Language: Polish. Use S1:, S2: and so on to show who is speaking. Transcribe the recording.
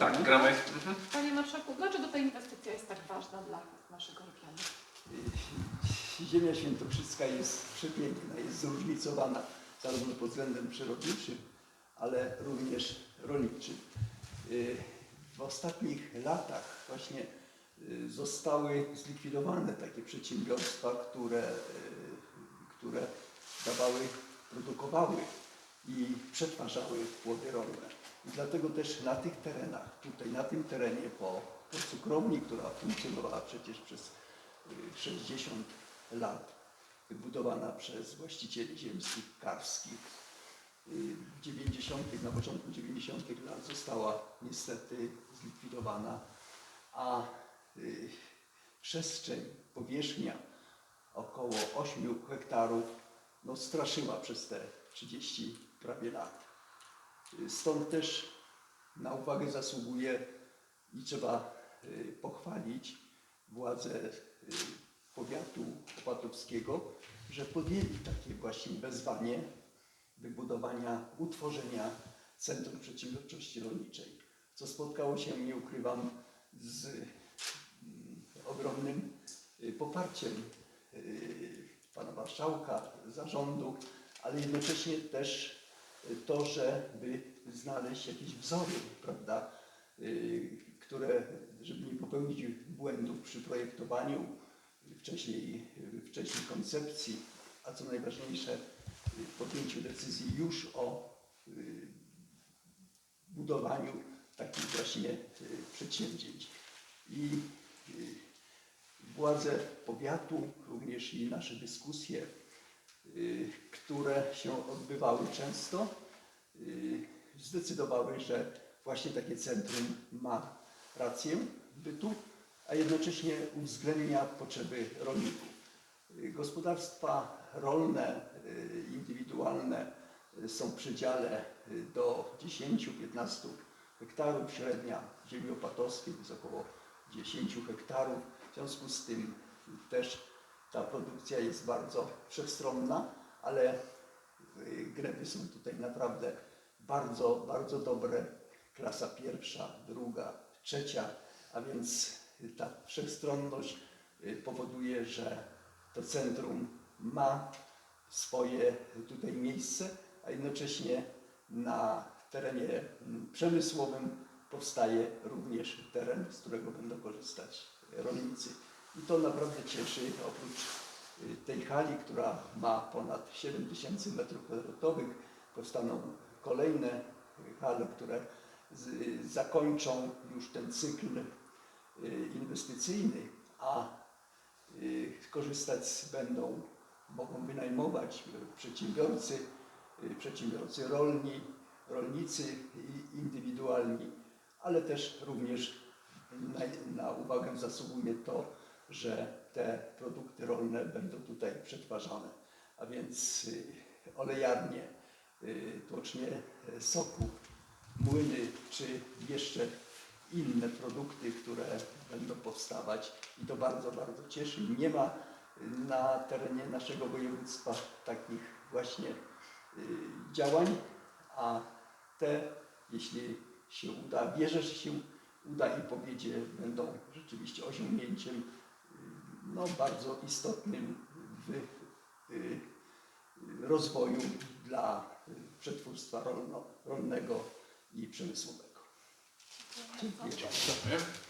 S1: Tak, gramy. Mhm.
S2: Panie Marszałku, dlaczego ta inwestycja jest tak ważna dla naszego regionu?
S3: Ziemia świętokrzyska jest przepiękna, jest zróżnicowana zarówno pod względem przyrodniczym, ale również rolniczym. Y, W ostatnich latach właśnie y, zostały zlikwidowane takie przedsiębiorstwa, które, y, które dawały, produkowały i przetwarzały płody rolne. I dlatego też na tych terenach, tutaj na tym terenie po, po cukrowni, która funkcjonowała przecież przez y, 60 lat, wybudowana przez właścicieli ziemskich karskich, y, w 90., na początku 90. lat została niestety zlikwidowana, a y, przestrzeń, powierzchnia około 8 hektarów no, straszyła przez te 30 prawie lat. Stąd też na uwagę zasługuje i trzeba y, pochwalić władze y, powiatu opatowskiego, że podjęli takie właśnie wezwanie wybudowania, utworzenia Centrum Przedsiębiorczości Rolniczej, co spotkało się, nie ukrywam, z mm, ogromnym y, poparciem pana marszałka, zarządu, ale jednocześnie też to, żeby znaleźć jakieś wzory, prawda, y, które, żeby nie popełnić błędów przy projektowaniu, wcześniej, wcześniej koncepcji, a co najważniejsze, podjęciu decyzji już o y, budowaniu takich właśnie y, przedsięwzięć. I władze powiatu, również i nasze dyskusje, które się odbywały często, y, zdecydowały, że właśnie takie centrum ma rację bytu, a jednocześnie uwzględnia potrzeby rolników. Y, Gospodarstwa rolne, y, indywidualne są w przedziale do 10-15 hektarów. Średnia ziemi opatowskiej to jest około 10 hektarów. W związku z tym też ta produkcja jest bardzo wszechstronna, ale y, gleby są tutaj naprawdę bardzo, bardzo dobre. Klasa pierwsza, druga, trzecia, a więc ta wszechstronność y, powoduje, że to centrum ma swoje tutaj miejsce, a jednocześnie na terenie mm, przemysłowym powstaje również teren, z którego będą korzystać rolnicy. I to naprawdę cieszy, oprócz tej hali, która ma ponad 7 tysięcy metrów kwadratowych, powstaną kolejne y, hale, które zakończą już ten cykl y, inwestycyjny, a y, korzystać będą, mogą wynajmować y, przedsiębiorcy, y, przedsiębiorcy rolni, rolnicy indywidualni, ale też również na, na uwagę zasługuje to, że te produkty rolne będą tutaj przetwarzane, a więc y, olejarnie, y, tłocznie y, soku, młyny czy jeszcze inne produkty, które będą powstawać. I to bardzo, bardzo cieszy. Nie ma na terenie naszego województwa takich właśnie działań, a te, jeśli się uda, wierzę, że się uda i powiedzie, będą rzeczywiście osiągnięciem no, bardzo istotnym w y, rozwoju dla przetwórstwa rolno, rolnego i przemysłowego. Dziękuję bardzo.
S1: Dziękuję.